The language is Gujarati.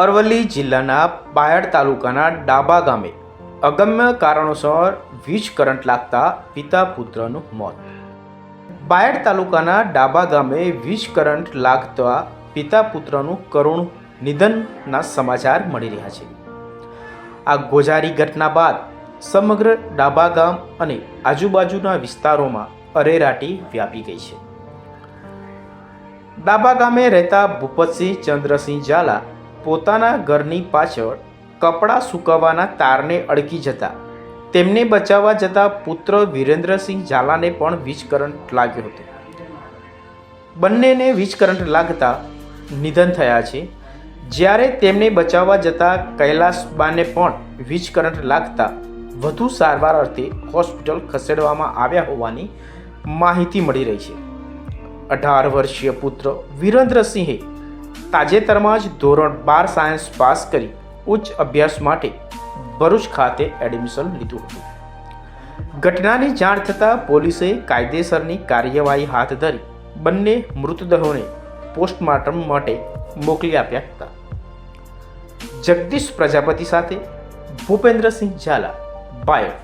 અરવલ્લી જિલ્લાના બાયડ તાલુકાના ડાબા ગામે અગમ્ય કારણોસર વીજ કરંટ લાગતા પિતા પુત્રનું મોત. બાયડ તાલુકાના ડાબા ગામે વીજ કરંટ લાગતા પિતા પુત્રનું કરુણ નિધનના સમાચાર મળી રહ્યા છે. આ ગોજારી ઘટના બાદ સમગ્ર ડાબા ગામ અને આજુબાજુના વિસ્તારોમાં અરેરાટી વ્યાપી ગઈ છે. ડાબા ગામે રહેતા ભૂપતસિંહ ચંદ્રસિંહ ઝાલા પોતાના ઘરની પાછળ કપડાં સૂકવવાના તારને અડકી જતા. તેમને બચાવવા જતા પુત્ર વિરેન્દ્રસિંહ ઝાલાને પણ વીજ કરંટ લાગ્યો હતો. બંનેને વીજ કરંટ લાગતા નિધન થયા છે. જ્યારે તેમને બચાવવા જતા કૈલાસબાને પણ વીજ કરંટ લાગતા વધુ સારવાર અર્થે હોસ્પિટલ ખસેડવામાં આવ્યા હોવાની માહિતી મળી રહી છે. અઢાર વર્ષીય પુત્ર વિરેન્દ્રસિંહે તાજેતરમાં જ ધોરણ બાર સાયન્સ પાસ કરી ઉચ્ચ અભ્યાસ માટે ભરૂચ ખાતે એડમિશન લીધું હતું. ઘટનાની જાણ થતાં પોલીસે કાયદેસરની કાર્યવાહી હાથ ધરી બંને મૃતદેહોને પોસ્ટમોર્ટમ માટે મોકલી આપ્યા હતા. જગદીશ પ્રજાપતિ સાથે ભૂપેન્દ્રસિંહ ઝાલા, બાયડ